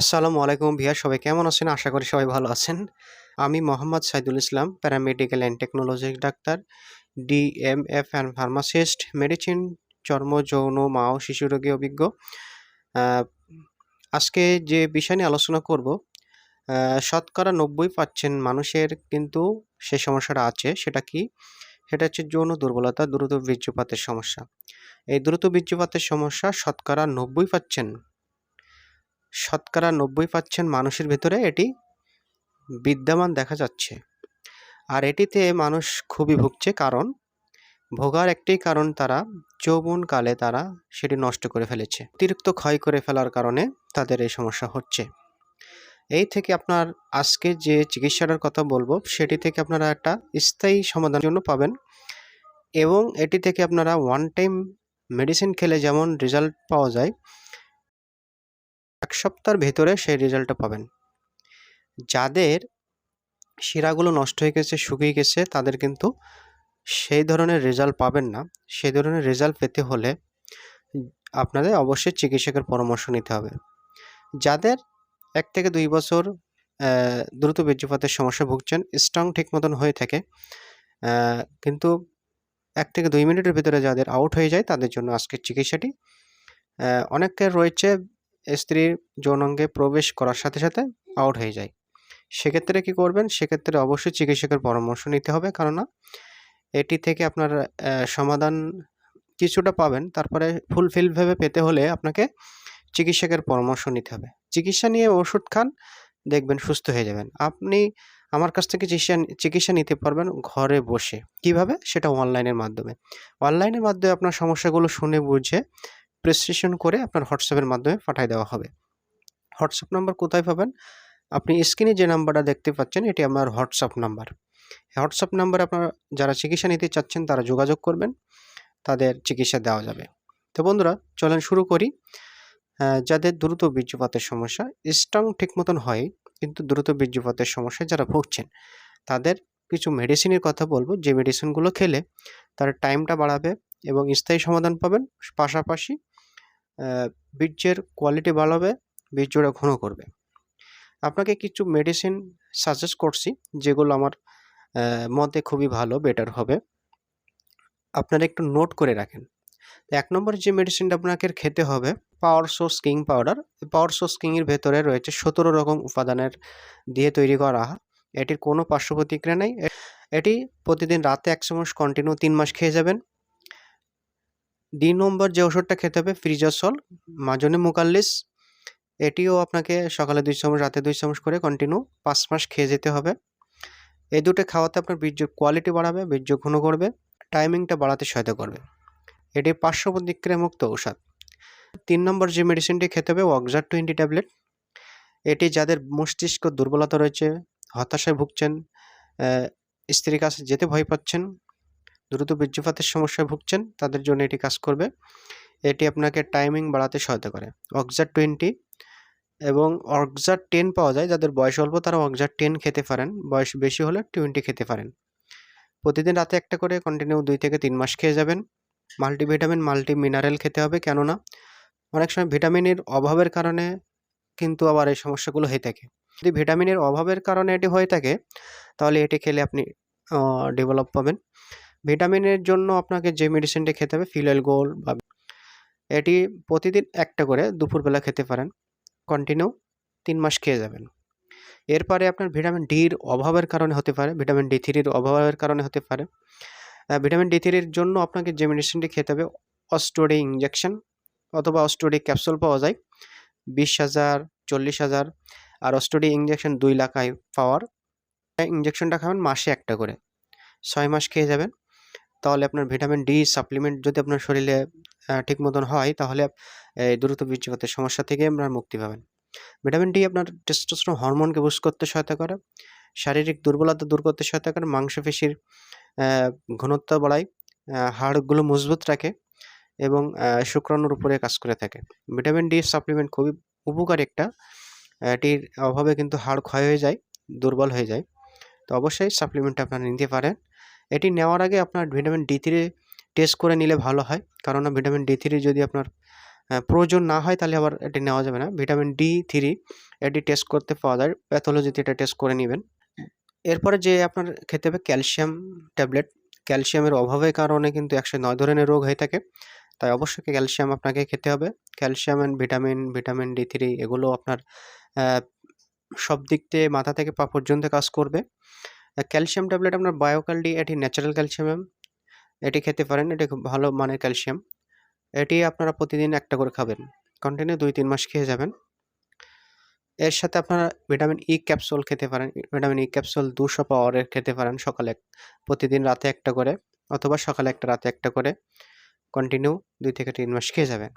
আসসালামু আলাইকুম ভিয়া, সবাই কেমন আছেন? আশা করি সবাই ভালো আছেন। আমি Mohammad Saidul Islam paramedical and technology doctor DMF and pharmacist medicine চর্ম, যৌন মা ও শিশু অভিজ্ঞ। আজকে যে বিষয় নিয়ে আলোচনা করব শতকরা নব্বই পাচ্ছেন মানুষের কিন্তু সে সমস্যাটা আছে, সেটা কি? সেটা হচ্ছে যৌন দুর্বলতা, দ্রুত বীর্যপাতের সমস্যা। এই দ্রুত বীর্যপাতের সমস্যা শতকরা নব্বই পার্সেন্ট শতকরা নব্বই পার্সেন্ট মানুষের ভেতরে এটি বিদ্যমান দেখা যাচ্ছে। আর এটিতে মানুষ খুবই ভুগছে কারণ, ভোগার একটি কারণ তারা যৌবনকালে তারা সেটি নষ্ট করে ফেলেছে। অতিরিক্ত ক্ষয় করে ফেলার কারণে তাদের এই সমস্যা হচ্ছে। এই থেকে আপনার আজকে যে চিকিৎসাটার কথা বলব, সেটি থেকে আপনারা একটা স্থায়ী সমাধানের জন্য পাবেন এবং এটি থেকে আপনারা ওয়ান টাইম মেডিসিন খেলে যেমন রেজাল্ট পাওয়া যায় এক সপ্তাহের ভেতরে সেই রেজাল্টটা পাবেন। যাদের শিরাগুলো নষ্ট হয়ে গেছে, শুকিয়ে গেছে, তাদের কিন্তু সেই ধরনের রেজাল্ট পাবেন না। সেই ধরনের রেজাল্ট পেতে হলে আপনাদের অবশ্যই চিকিৎসকের পরামর্শ নিতে হবে। যাদের এক থেকে দুই বছর দ্রুত বীর্যপাতের সমস্যা ভুগছেন স্ট্রং ঠিক মতন হয়ে থাকে কিন্তু এক থেকে দুই মিনিটের ভিতরে যাদের আউট হয়ে যায়, তাদের জন্য আজকের চিকিৎসাটি অনেকের রয়েছে স্ত্রীর যৌনাঙ্গে প্রবেশ করার সাথে সাথে আউট হয়ে যায়। সেক্ষেত্রে কি করবেন? সেক্ষেত্রে অবশ্যই চিকিৎসকের পরামর্শ নিতে হবে। কেননা, এটি থেকে আপনার সমাধান কিছুটা পাবেন। তারপরে ফুলফিলভাবে পেতে হলে আপনাকে চিকিৎসকের পরামর্শ নিতে হবে। চিকিৎসা নিয়ে ওষুধ খান, দেখবেন সুস্থ হয়ে যাবেন। আপনি আমার কাছ থেকে চিকিৎসা চিকিৎসা নিতে পারবেন ঘরে বসে। কীভাবে? সেটা অনলাইনের মাধ্যমে। অনলাইনের মাধ্যমে আপনার সমস্যাগুলো শুনে বুঝে প্রেসক্রিপশন করে আপনার হোয়াটসঅ্যাপের মাধ্যমে পাঠিয়ে দেওয়া হবে। হোয়াটসঅ্যাপ নাম্বার কোথায় পাবেন? আপনি স্ক্রিনে যে নাম্বারটা দেখতে পাচ্ছেন, এটি আমার হোয়াটসঅ্যাপ নাম্বার হোয়াটসঅ্যাপ নাম্বারে আপনারা যারা চিকিৎসা নিতে চাচ্ছেন, তারা যোগাযোগ করবেন, তাদের চিকিৎসা দেওয়া যাবে। তো বন্ধুরা, চলেন শুরু করি। যাদের দ্রুত বীর্যপাতের সমস্যা স্ট্রং ঠিক মতন হয়, কিন্তু দ্রুত বীর্যপাতের সমস্যায় যারা ভুগছেন, তাদের কিছু মেডিসিনের কথা বলব। যে মেডিসিনগুলো খেলে তার টাইমটা বাড়াবে এবং স্থায়ী সমাধান পাবেন। পাশাপাশি বীর্যের কোয়ালিটি বাড়াবে, বীর্যটা ঘন করবে। আপনাকে কিছু মেডিসিন সাজেস্ট করছি, যেগুলো আমার মতে খুবই ভালো বেটার হবে। আপনারা একটু নোট করে রাখেন। এক নম্বর যে মেডিসিনটা আপনাকে খেতে হবে power source king powder power source কিংয়ের ভেতরে রয়েছে সতেরো রকম উপাদানের দিয়ে তৈরি করা এটির কোনো পার্শ্ব প্রতিক্রিয়া নেই। এটি প্রতিদিন রাতে এক চামচ কন্টিনিউ তিন মাস খেয়ে যাবেন। দুই নম্বর যে ওষুধটা খেতে হবে, ফ্রিজাসল, মাজনে মুকাল্লিস, এটিও আপনাকে সকালে দুই চামচ, রাতে দুই চামচ করে কন্টিনিউ পাঁচ মাস খেয়ে যেতে হবে। এই দুটো খাওয়াতে আপনার বীর্যের কোয়ালিটি বাড়াবে, বীর্য ঘন করবে টাইমিংটা বাড়াতে সহায়তা করবে। এটি পার্শ্ব প্রতিক্রিয়া মুক্ত ঔষধ। তিন নম্বর যে মেডিসিনটি খেতে হবে ওয়াকজার টোয়েন্টি ট্যাবলেট এটি যাদের মস্তিষ্ক দুর্বলতা রয়েছে, হতাশায় ভুগছেন স্ত্রীর কাছে যেতে ভয় পাচ্ছেন দ্রুত বীর্যপাতের সমস্যায় ভুগছেন, তাদের জন্য এটি কাজ করবে। এটি আপনাকে টাইমিং বাড়াতে সহায়তা করে। অক্সার টোয়েন্টি এবং অক্সার টেন পাওয়া যায়, যাদের বয়স অল্প, তারা অক্সার টেন খেতে পারেন। বয়স বেশি হলে টোয়েন্টি খেতে পারেন। প্রতিদিন রাতে একটা করে কন্টিনিউ দুই থেকে তিন মাস খেয়ে যাবেন। মাল্টিভিটামিন মাল্টি মিনারেল খেতে হবে, কেননা অনেক সময় ভিটামিনের অভাবের কারণে কিন্তু আবার এই সমস্যাগুলো হয়ে থাকে। যদি ভিটামিনের অভাবের কারণে এটি হয়ে থাকে, তাহলে এটি খেলে আপনি ডেভেলপ পাবেন। ভিটামিনের জন্য আপনাকে যে মেডিসিনটি খেতে হবে ফিলাইল গোল বা এটি প্রতিদিন একটা করে দুপুরবেলা খেতে পারেন। কন্টিনিউ তিন মাস খেয়ে যাবেন। এরপরে আপনার ভিটামিন ডির অভাবের কারণে হতে পারে ভিটামিন ডি থ্রির অভাবের কারণে হতে পারে। ভিটামিন ডি থ্রির জন্য আপনাকে যে মেডিসিনটি খেতে হবে অস্টোডি ইঞ্জেকশন অথবা অস্টোডি ক্যাপসুল পাওয়া যায়, বিশ হাজার, চল্লিশ হাজার আর অস্টোডি ইঞ্জেকশন দুই লাখায় পাওয়ার। ইঞ্জেকশনটা খাবেন মাসে একটা করে। ছয় মাস খেয়ে যাবেন। তাহলে আপনার ভিটামিন ডি সাপ্লিমেন্ট যদি আপনার শরীরে ঠিক মতন হয়, তাহলে দ্রুত বীর্যপাতের সমস্যা থেকে আপনার মুক্তি পাবেন। ভিটামিন ডি আপনার টেস্টোস্টেরন হরমোনকে বুস্ট করতে সহায়তা করে, শারীরিক দুর্বলতা দূর করতে সহায়তা করে, মাংসপেশির ঘনত্ব বাড়ায় হাড়গুলো মজবুত রাখে এবং শুক্রাণুর উপরে কাজ করে থাকে। ভিটামিন ডি সাপ্লিমেন্ট খুবই উপকারী একটা এটির অভাবে কিন্তু হাড় ক্ষয় হয়ে যায়, দুর্বল হয়ে যায়। তো অবশ্যই সাপ্লিমেন্ট আপনারা নিতে পারেন। এটি নেওয়ার আগে আপনার ভিটামিন ডি থ্রি টেস্ট করে নিলে ভালো হয়। কারণ ভিটামিন ডি থ্রি যদি আপনার প্রয়োজন না হয় তাহলে আবার এটি নেওয়া যাবে না। ভিটামিন ডি থ্রি এটি টেস্ট করতে পাওয়া যায়। প্যাথোলজিতে এটা টেস্ট করে নেবেন। এরপরে যে আপনার খেতে হবে ক্যালসিয়াম ট্যাবলেট ক্যালসিয়ামের অভাবের কারণে কিন্তু একশো নয় ধরনের রোগ হয়ে থাকে। তাই অবশ্যই ক্যালসিয়াম আপনাকে খেতে হবে। Calcium and vitamin vitamin D three এগুলো আপনার সব দিক থেকে মাথা থেকে পা পর্যন্ত কাজ করবে। ক্যালসিয়াম ট্যাবলেট আপনার বায়োকালডি এটি ন্যাচারাল ক্যালসিয়াম এটি খেতে পারেন, এটি খুব ভালো মানের ক্যালসিয়াম এটি আপনারা প্রতিদিন একটা করে খাবেন। কন্টিনিউ দুই তিন মাস খেয়ে যাবেন। এর সাথে আপনারা ভিটামিন ই ক্যাপসুল খেতে পারেন। ভিটামিন ই ক্যাপসুল দুশো পাওয়ারের খেতে পারেন সকালে। প্রতিদিন রাতে একটা করে, অথবা সকালে একটা রাতে একটা করে। কন্টিনিউ দুই থেকে তিন মাস খেয়ে যাবেন।